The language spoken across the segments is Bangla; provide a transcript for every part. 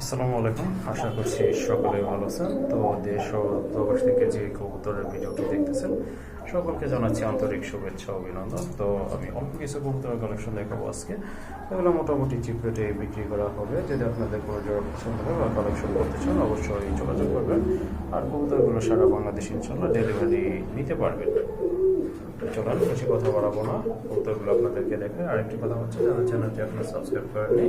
আসসালামু আলাইকুম। আশা করছি সকলে ভালো আছেন। তো দেশ ও প্রবাস থেকে যে কবুতরের ভিডিওটি দেখতেছেন, সকলকে জানাচ্ছি আন্তরিক শুভেচ্ছা অভিনন্দন। তো আমি অল্প কিছু কবুতরের কালেকশন দেখাবো আজকে। এগুলো মোটামুটি চিপ রেটে বিক্রি করা হবে। যদি আপনাদের কোনো জোড়া পছন্দ হয় বা কালেকশন করতে চান, অবশ্যই যোগাযোগ করবেন। আর কবুতরগুলো সারা বাংলাদেশ ইনশাল্লাহ ডেলিভারি নিতে পারবেন। চলার বেশি কথা বাড়াবো না। উত্তরগুলো আপনাদেরকে দেখে আরেকটি কথা হচ্ছে যারা চ্যানেলটি আপনার সাবস্ক্রাইব করেননি,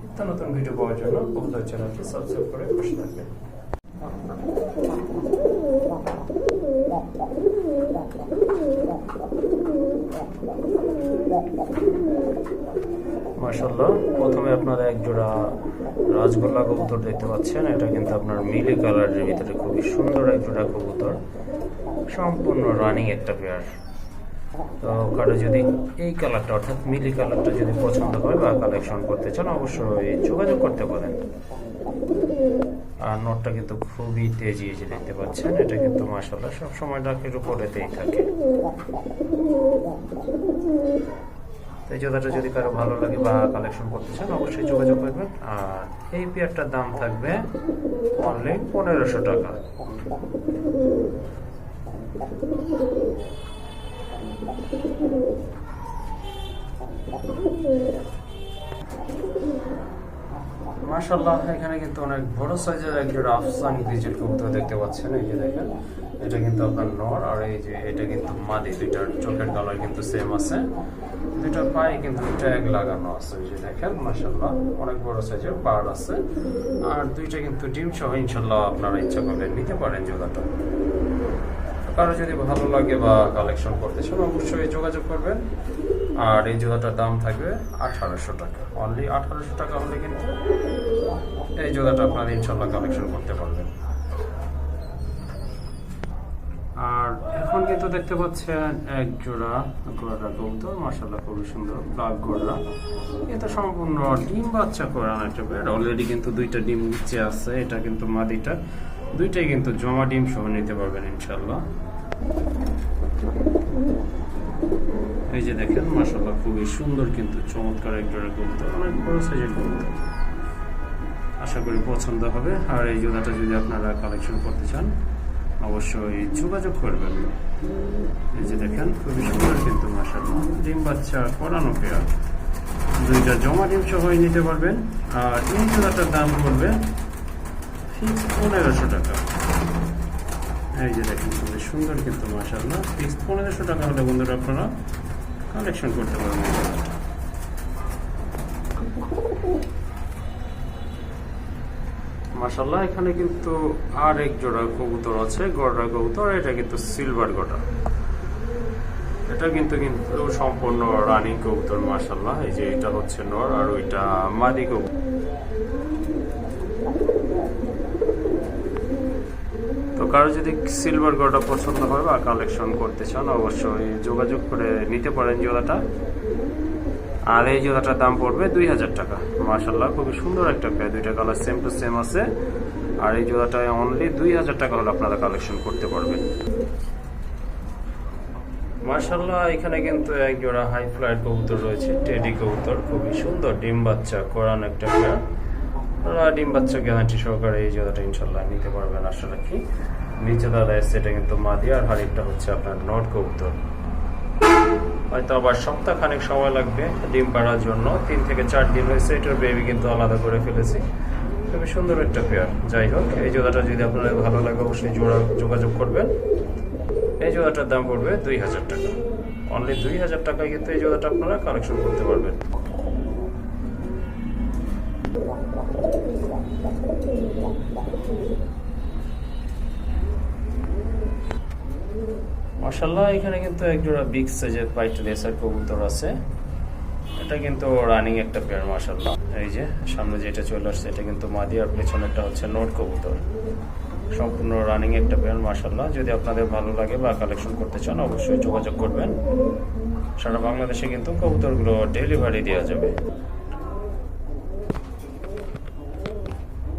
নিত্য নতুন ভিডিও পাওয়ার জন্য কবুতর চ্যানেলটি সাবস্ক্রাইব করে পাশে থাকবেন। মাশাল্লাহ প্রথমে আপনারা এক জোড়া রাজগোল্লা কবুতর দেখতে পাচ্ছেন। এটা কিন্তু আপনার মিলি কালারের ভিতরে খুবই সুন্দর এক জোড়া কবুতর। সম্পূর্ণ রানিং একটা পেয়ার তো কারও যদি এই কালারটা, অর্থাৎ মিলি কালারটা যদি পছন্দ হয় বা কালেকশন করতে চান, অবশ্যই যোগাযোগ করতে পারেন। আর নটটা কিন্তু খুবই তেজি যে দেখতে পাচ্ছেন, এটা কিন্তু মাসাল্লাহ সবসময় ডাকের উপরেতেই থাকে। এই জোড়াটা যদি কারও ভালো লাগে বা কালেকশন করতে চান, অবশ্যই যোগাযোগ করবেন। আর এই পেয়ারটার দাম থাকবে অনলি পনেরোশো টাকা। এখানে কিন্তু অনেক বড় সাইজের দেখতে পাচ্ছেন। এই যে দেখেন, এটা কিন্তু আপনার নর, আর এই যে এটা কিন্তু মাদি, দুইটার চোখের কালার কিন্তু সেম আছে। দুইটার পায়ে কিন্তু ট্যাগ লাগানো আছে, এই যে দেখেন মাশাল্লাহ অনেক বড় সাইজের পার আছে। আর দুইটা কিন্তু ডিম সহ ইনশাল্লাহ আপনারা ইচ্ছা করলে নিতে পারেন জোড়াটা কারও যদি ভালো লাগে বা কালেকশন করতে চান, অবশ্যই যোগাযোগ করবেন। আর এই জোড়াটার দাম থাকবে আঠারোশো টাকা। অনলি আঠারোশো টাকা হলে কিন্তু এই জোড়াটা আপনারা ইনশাল্লাহ কালেকশন করতে পারবেন। আর এখন কিন্তু দেখতে পাচ্ছেন এক জোড়া গোড়া কবুতর মাসাল্লাহ খুবই সুন্দর ব্ল্যাক গোড়া। এটা সম্পূর্ণ ডিম বাচ্চা করানো একটা অলরেডি কিন্তু দুইটা ডিম নিচে আছে, এটা কিন্তু মাদিটা দুইটাই কিন্তু জমা ডিম সহ নিতে পারবেন ইনশাল্লাহ এই যে দেখেন মাসাল্লাহ খুবই সুন্দর কিন্তু চমৎকার এক জোড়া কবুতর, অনেক বড় সাইজের কবুতর। আশা করি পছন্দ হবে। আর এই জোড়াটা যদি আপনারা কালেকশন করতে চান, অবশ্যই যোগাযোগ করবেন। এই যে দেখেন, খুবই সুন্দর কিন্তু মাসাল্লাহ ডিম বাচ্চা করানো পেয়ার দুইটা জমা ডিম সহই নিতে পারবেন। আর এই জোড়াটার দাম ফিক্স পনেরোশো টাকা। সুন্দর কিন্তু মাসাল্লাহ পনেরোশো টাকা হলে বন্ধুরা আপনারা কালেকশন করতে মাসাল্লাহ এখানে কিন্তু আর এক জোড়া কবুতর আছে গড়া কবুতর এটা কিন্তু সিলভার গড়া এটা কিন্তু কিন্তু সম্পূর্ণ রানী কবুতর মাসাল্লাহ এই যে এটা হচ্ছে নর, আর ওইটা মাদি কবুতর। কারও যদি সিলভার গড়া পছন্দ হয় বা কালেকশন করতে চান, অবশ্যই যোগাযোগ করে নিতে পারেন জোড়াটা। আর এই জোড়াটার দাম পড়বে দুই হাজার টাকা। মার্শাল্লাহ খুবই সুন্দর একটা পেয়ে দুইটা কালার সেম টু সেম আছে। আর এই জোড়াটায় অনলি দুই হাজার টাকা হলে আপনারা কালেকশন করতে পারবেন। মার্শাল্লাহ এখানে কিন্তু এক জোড়া হাই ফ্লাইট কবুতর রয়েছে টেডি কবুতর, খুবই সুন্দর, ডিম বাচ্চা, করান একটা ডিম বাচ্চা গ্যারান্টি সহকারে এই জোড়াটা ইনশাল্লাহ নিতে পারবেন, আশা রাখি। নিচে দাদা এসছে এটা কিন্তু মাদি আর হাড়িটা হচ্ছে আপনার নট কবুতর। হয়তো আবার সপ্তাহ খানেক সময় লাগবে ডিম পাড়ার জন্য। তিন থেকে চার দিন হয়েছে, এটার বেবি কিন্তু আলাদা করে ফেলেছি। খুবই সুন্দর একটা পেয়ার যাই হোক, এই জোড়াটা যদি আপনাদের ভালো লাগে, অবশ্যই জোড়া যোগাযোগ করবেন। এই জোড়াটার দাম পড়বে দুই হাজার টাকা। অনলি দুই হাজার টাকায় কিন্তু এই জোড়াটা আপনারা কালেকশন করতে পারবেন। মাসাল্লাহ এখানে কিন্তু একজোড়া বিগ সাইজের হোয়াইট রেসার কবুতর আছে। এটা কিন্তু রানিং একটা পেয়ার মাসাল্লাহ এই যে, সামনে যেটা চলে আসছে, এটা কিন্তু মাদি আর পেছনেরটা হচ্ছে নোট কবুতর। সম্পূর্ণ রানিং একটা পেয়ার মাসাল্লাহ যদি আপনাদের ভালো লাগে বা কালেকশন করতে চান, অবশ্যই যোগাযোগ করবেন। সারা বাংলাদেশে কিন্তু কবুতরগুলো ডেলিভারি দেওয়া যাবে।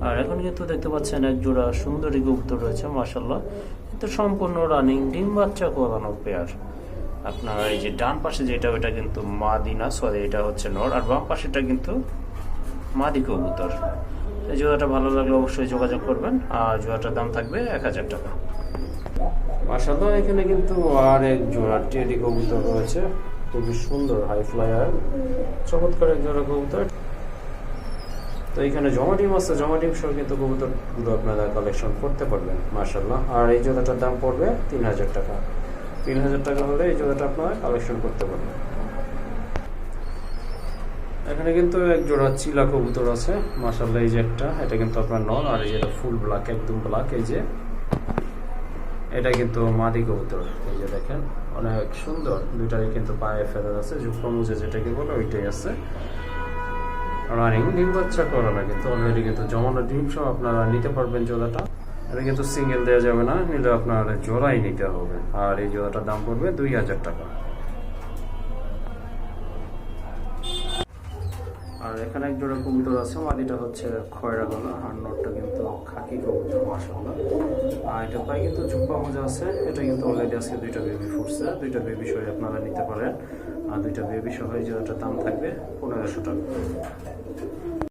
আর এখন কিন্তু দেখতে পাচ্ছেন এক জোড়া সুন্দরী কবুতর রয়েছে মাসাল্লাহ কিন্তু সম্পূর্ণ রানিং ডিম বাচ্চা করানো পেয়ার। আপনার এই যে ডান পাশে যেটা, ওটা কিন্তু মাদিনা সরি এটা হচ্ছে নর, আর বাম পাশেটা কিন্তু মাদি কবুতর। এই জোড়াটা ভালো লাগলে অবশ্যই যোগাযোগ করবেন, আর জোড়াটার দাম থাকবে এক হাজার টাকা। মাসাল্লাহ এখানে কিন্তু আর এক জোড়া টেডি কবুতর রয়েছে। খুবই সুন্দর হাই ফ্লায়ার চমৎকার এক জোড়া কবুতর। তো এখানে জমা ডিম আছে, জমা ডিম সহ কিন্তু কবুতরগুলো আপনারা কালেকশন করতে পারবেন মাসাল্লাহ আর এই জোড়াটার দাম পড়বে তিন হাজার টাকা। তিন হাজার টাকা হলে এই জোড়াটা আপনারা কালেকশন করতে পারবেন। এখানে কিন্তু এক জোড়া চিলা কবুতর আছে মাসাল্লাহ এই যে একটা। এটা কিন্তু আপনার নন আর এই যেটা ফুল ব্ল্যাক একদম ব্ল্যাক এই যে। এটা কিন্তু মাদি কবুতর, এই যে দেখেন। অনেক সুন্দর। দুইটাই কিন্তু পায়ে ফেদার আছে যুক্ত মুজে যেটাকে বলে, ওইটাই আছে। রানিং ডিম বাচ্চা করা না কিন্তু অলরেডি কিন্তু জমানো ডিম সহ আপনারা নিতে পারবেন জোড়াটা। এটা কিন্তু সিঙ্গেল দেওয়া যাবে না, নিলে আপনার জোড়াই নিতে হবে। আর এই জোড়াটার দাম পড়বে দুই হাজার টাকা। আর এখানে এক জোড়া কবুতর আছে মাদিটা হচ্ছে খয়রা গলা আর নটটা কিন্তু খাকি কবুতর মাসাল্লাহ আর এটা প্রায় কিন্তু চুপ্পা মজা আছে। এটা কিন্তু অলরেডি আজকে দুইটা বেবি ফুটছে। দুইটা বেবি সহ আপনারা নিতে পারেন। আর দুইটা বেবি সহ এই জোড়াটার দাম থাকবে পনেরোশো টাকা।